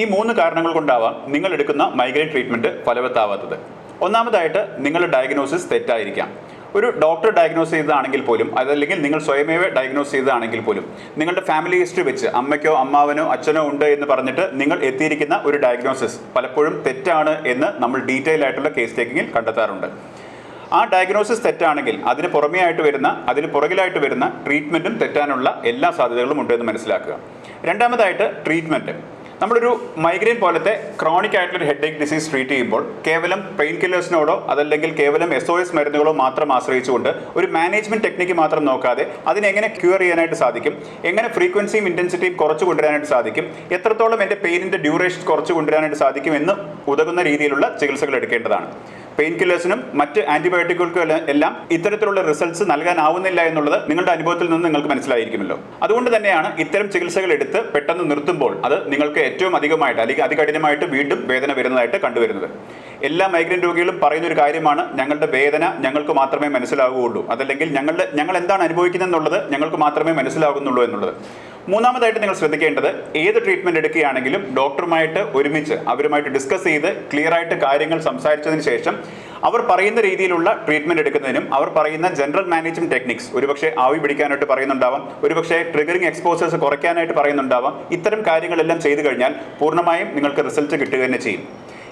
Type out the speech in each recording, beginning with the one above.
ഈ മൂന്ന് കാരണങ്ങൾ കൊണ്ടാവാം നിങ്ങൾ എടുക്കുന്ന മൈഗ്രെയിൻ ട്രീറ്റ്മെന്റ് ഫലവത്താവാത്തത്. ഒന്നാമതായിട്ട് നിങ്ങളുടെ ഡയഗ്നോസിസ് തെറ്റായിരിക്കാം. ഒരു ഡോക്ടർ ഡയഗ്നോസ് ചെയ്തതാണെങ്കിൽ പോലും അതല്ലെങ്കിൽ നിങ്ങൾ സ്വയമേവ ഡയഗ്നോസ് ചെയ്തതാണെങ്കിൽ പോലും നിങ്ങളുടെ ഫാമിലി ഹിസ്റ്ററി വെച്ച് അമ്മയ്ക്കോ അമ്മാവനോ അച്ഛനോ ഉണ്ട് എന്ന് പറഞ്ഞിട്ട് നിങ്ങൾ എത്തിയിരിക്കുന്ന ഒരു ഡയഗ്നോസിസ് പലപ്പോഴും തെറ്റാണ് എന്ന് നമ്മൾ ഡീറ്റെയിൽ ആയിട്ടുള്ള കേസ് ടേക്കിങ്ങിൽ കണ്ടെത്താറുണ്ട്. ആ ഡയഗ്നോസിസ് തെറ്റാണെങ്കിൽ അതിന് പുറമേ ആയിട്ട് വരുന്ന അതിന് പുറകിലായിട്ട് വരുന്ന ട്രീറ്റ്മെന്റും തെറ്റാനുള്ള എല്ലാ സാധ്യതകളും ഉണ്ടെന്ന് മനസ്സിലാക്കുക. രണ്ടാമതായിട്ട് ട്രീറ്റ്മെന്റ് നമ്മളൊരു മൈഗ്രെയിൻ പോലത്തെ ക്രോണിക് ആയിട്ടുള്ള ഹെഡ് ഏക്ക് ഡിസീസ് ട്രീറ്റ് ചെയ്യുമ്പോൾ കേവലം പെയിൻ കില്ലേഴ്സിനോടോ അതല്ലെങ്കിൽ കേവലം എസ് ഒ എസ് മരുന്നുകളോ മാത്രം ആശ്രയിച്ചുകൊണ്ട് ഒരു മാനേജ്മെന്റ് ടെക്നിക്ക് മാത്രം നോക്കാതെ അതിനെങ്ങനെ ക്യൂർ ചെയ്യാനായിട്ട് സാധിക്കും? എങ്ങനെ ഫ്രീക്വൻസിയും ഇന്റൻസിറ്റിയും കുറച്ച് കൊണ്ടുവരാനായിട്ട് സാധിക്കും? എത്രത്തോളം എന്റെ പെയിനിന്റെ ഡ്യൂറേഷൻ കുറച്ച് കൊണ്ടുവരാനായിട്ട് സാധിക്കും എന്ന് ഉതകുന്ന രീതിയിലുള്ള ചികിത്സകൾ എടുക്കേണ്ടതാണ്. പെയിൻ കില്ലേഴ്സിനും മറ്റ് ആന്റിബയോട്ടിക്കുകൾക്കും എല്ലാം- ഇത്തരത്തിലുള്ള റിസൾട്ട്സ് നൽകാനാവുന്നില്ല എന്നുള്ളത് നിങ്ങളുടെ അനുഭവത്തിൽ നിന്ന് നിങ്ങൾക്ക് മനസ്സിലായിരിക്കുമല്ലോ. അതുകൊണ്ട് തന്നെയാണ് ഇത്തരം ചികിത്സകൾ എടുത്ത് പെട്ടെന്ന് നിർത്തുമ്പോൾ അത് നിങ്ങൾക്ക് ഏറ്റവും അധികമായിട്ട് അല്ലെങ്കിൽ അതികഠിനമായിട്ട് വീണ്ടും വേദന വരുന്നതായിട്ട് കണ്ടുവരുന്നത്. എല്ലാ മൈഗ്രെയിൻ രോഗികളും പറയുന്ന ഒരു കാര്യമാണ് ഞങ്ങളുടെ വേദന ഞങ്ങൾക്ക് മാത്രമേ മനസ്സിലാവുകയുള്ളൂ. അതല്ലെങ്കിൽ ഞങ്ങളുടെ ഞങ്ങൾ എന്താണ് അനുഭവിക്കുന്നത് എന്നുള്ളത് ഞങ്ങൾക്ക് മാത്രമേ മനസ്സിലാകുന്നുള്ളൂ എന്നുള്ളത്. മൂന്നാമതായിട്ട് നിങ്ങൾ ശ്രദ്ധിക്കേണ്ടത് ഏത് ട്രീറ്റ്മെന്റ് എടുക്കുകയാണെങ്കിലും ഡോക്ടറുമായിട്ട് ഒരുമിച്ച് അവരുമായിട്ട് ഡിസ്കസ് ചെയ്ത് ക്ലിയർ ആയിട്ട് കാര്യങ്ങൾ സംസാരിച്ചതിന് ശേഷം അവർ പറയുന്ന രീതിയിലുള്ള ട്രീറ്റ്മെന്റ് എടുക്കുന്നതിനും അവർ പറയുന്ന ജനറൽ മാനേജ്മെന്റ് ടെക്നിക്സ് ഒരുപക്ഷെ ആവി പിടിക്കാനായിട്ട് പറയുന്നുണ്ടാവാം ഒരുപക്ഷെ ട്രിഗറിംഗ് എക്സ്പോസേഴ്സ് കുറയ്ക്കാനായിട്ട് പറയുന്നുണ്ടാവാം ഇത്തരം കാര്യങ്ങളെല്ലാം ചെയ്തു കഴിഞ്ഞാൽ പൂർണമായും നിങ്ങൾക്ക് റിസൾട്ട് കിട്ടുക തന്നെ ചെയ്യും.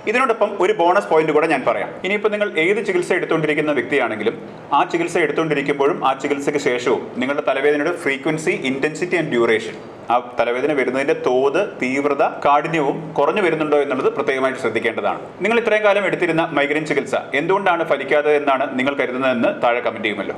ഇതിനോടൊപ്പം ഒരു ബോണസ് പോയിന്റ് കൂടെ ഞാൻ പറയാം. ഇനിയിപ്പോൾ നിങ്ങൾ ഏത് ചികിത്സ എടുത്തുകൊണ്ടിരിക്കുന്ന വ്യക്തിയാണെങ്കിലും ആ ചികിത്സ എടുത്തുകൊണ്ടിരിക്കുമ്പോഴും ആ ചികിത്സയ്ക്ക് ശേഷവും നിങ്ങളുടെ തലവേദനയുടെ ഫ്രീക്വൻസി ഇന്റൻസിറ്റി ആൻഡ് ഡ്യൂറേഷൻ ആ തലവേദന വരുന്നതിന്റെ തോത് തീവ്രത കാഠിന്യവും കുറഞ്ഞു വരുന്നുണ്ടോ എന്നുള്ളത് പ്രത്യേകമായിട്ട് ശ്രദ്ധിക്കേണ്ടതാണ്. നിങ്ങൾ ഇത്രയും കാലം എടുത്തിരുന്ന മൈഗ്രെയിൻ ചികിത്സ എന്തുകൊണ്ടാണ് ഫലിക്കാതെ എന്നാണ് നിങ്ങൾ കരുതുന്നതെന്ന് താഴെ കമന്റ് ചെയ്യുമല്ലോ.